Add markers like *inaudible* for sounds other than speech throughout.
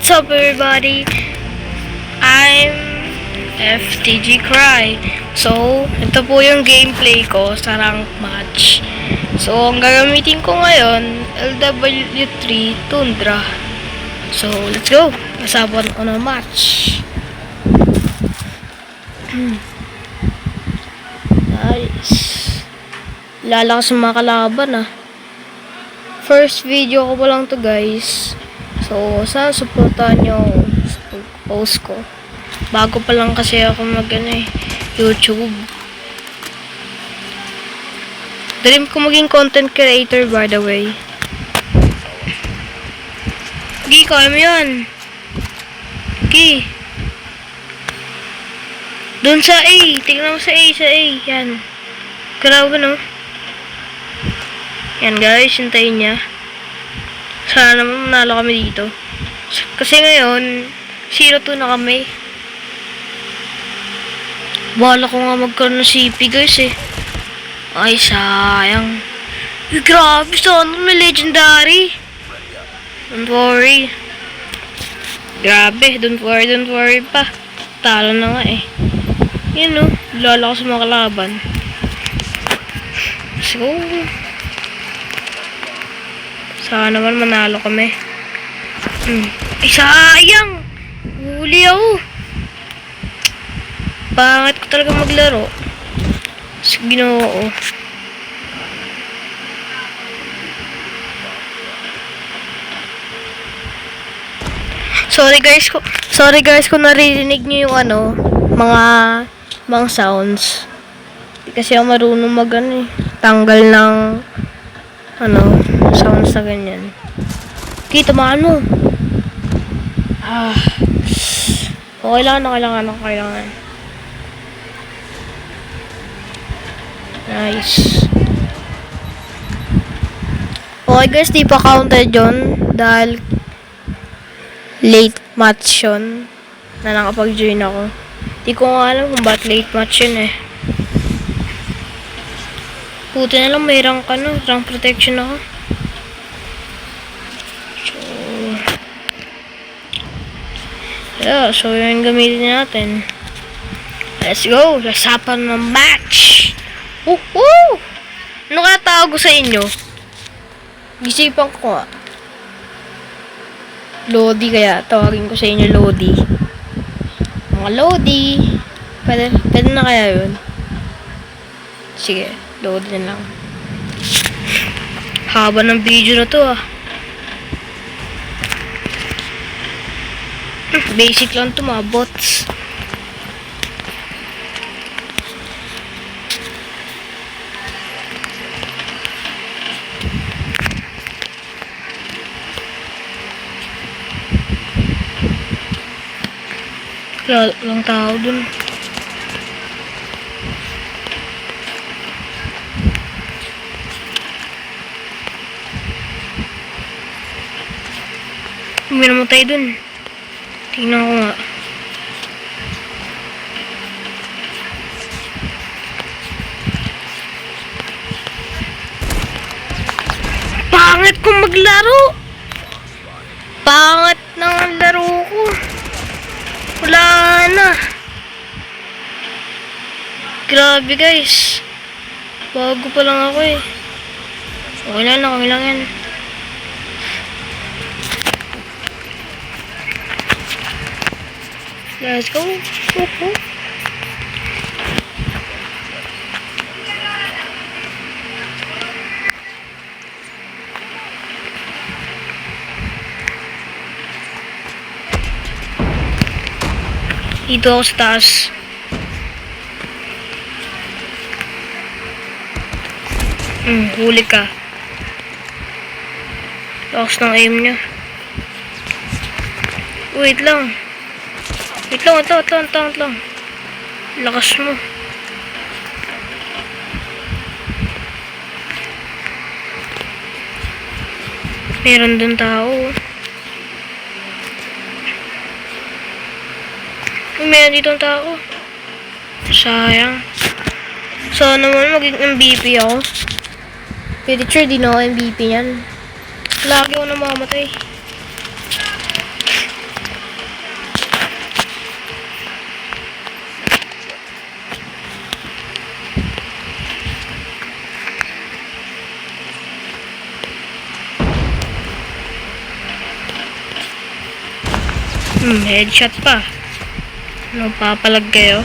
What's up everybody? I'm FTG Cry. So, ito po yung gameplay ko sa rank match. So, ang gagamitin ko ngayon, LW3 Tundra. So, let's go! Masaban ko na match. nice. Lalakas ng mga kalaban ah. First video ko pa lang to guys. So, sana supportahan nyo post ko. Bago pa lang kasi ako mag ano, eh, YouTube. Dream ko maging content creator by the way. Gi, kaya mo yun. Gi. Doon sa A. Tingnan mo sa A, sa A. Yan. Grabe no. Yan guys, hintayin niya. Sana naman manalo kami dito. Kasi ngayon, 0-2 na kami. Bala ko nga magkaroon ng CP guys eh. Ay, sayang. Uy, grabe, sana may legendary. Don't worry. Grabe, don't worry, don't worry pa. Talo na nga eh. Yun no, lala ko sa mga kalaban. So, sana naman manalo kami. Hmm. Ay, sayang! Huli ako. Bakit ko talaga maglaro? Sa ginoo. Sorry guys ko, sorry guys kung naririnig niyo yung ano, mga mga sounds. Kasi ako marunong mag ano eh, tanggal ng ano, sounds na ganyan. Kita tamaan mo. Ah. Okay lang, okay lang, ano, okay lang. Nice. Okay guys, di pa counted yun dahil late match yun na nakapag-join ako. Di ko nga alam kung ba't late match yun eh. Puti na lang may rank ano, rank protection ako. Yeah, so yun gamitin natin. Let's go! Lasapan ng match! Woohoo! Ano kaya tawag sa inyo? Isipan ko nga. Lodi kaya, tawagin ko sa inyo Lodi. Mga Lodi. Pwede, pwede na kaya yun? Sige, Lodi na lang. Haba ng video na to ah. Basic lang to mga bots. Wala lang tao dun. May namatay dun. Tingnan ko nga. Pangit kong maglaro! Pangit ng laro ko. Wala na. Grabe guys. Bago pa lang ako eh. Okay lang, okay lang yan. Let's go. Woohoo. Dito ako sa taas. Hmm, huli ka. Lakas ng aim niya. Wait lang. Wait lang, ito, ito, ito, ito. Lakas mo. Meron dun tao. Meron dito tao. Sayang. So, naman maging MVP ako. Pretty sure di na ako MVP yan. Lagi ako namamatay. Hmm, headshot pa. Ano, papalag kayo?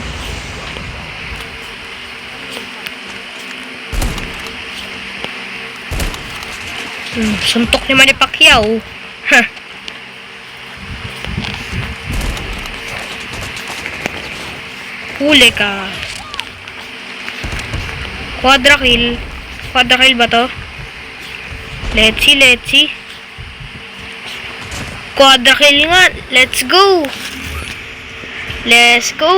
Hmm, suntok ni Manny Pacquiao. Huh. Huli ka. Quadra kill. Quadra kill ba to? Let's see, let's see. Quadra kill nga. Let's go. Let's go.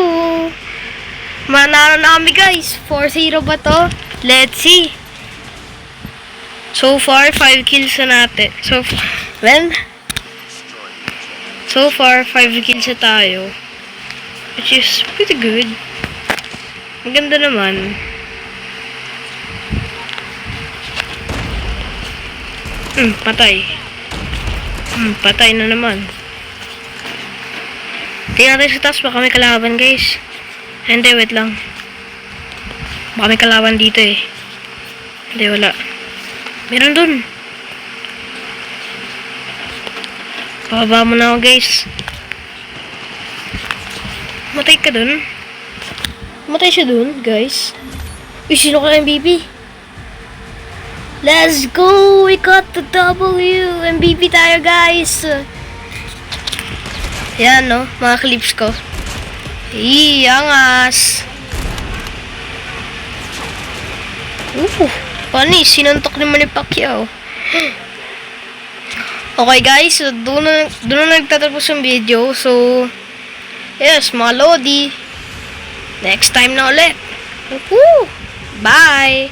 Manalo na kami guys. 4-0 ba to? Let's see. So far, 5 kills na natin. So, well, so far, 5 kills na tayo. Which is pretty good. Maganda naman. Hmm, patay. Hmm, patay na naman. Tingnan natin sa taas, baka may kalaban guys. Hindi, wait lang. Baka may kalaban dito eh. Hindi, wala. Meron dun. Pababa mo na ako guys. Matay ka dun. Matay siya dun, guys. Uy, sino ka MVP? Let's go! We got the W! MVP tayo, guys! Yan, no? Mga clips ko. Ii, angas! Uh, paano eh? Sinuntok ni Pacquiao. *gasps* Okay guys, so doon na, doon na nagtatapos yung video. So, yes, mga Lodi. Next time na ulit. Woohoo! Bye!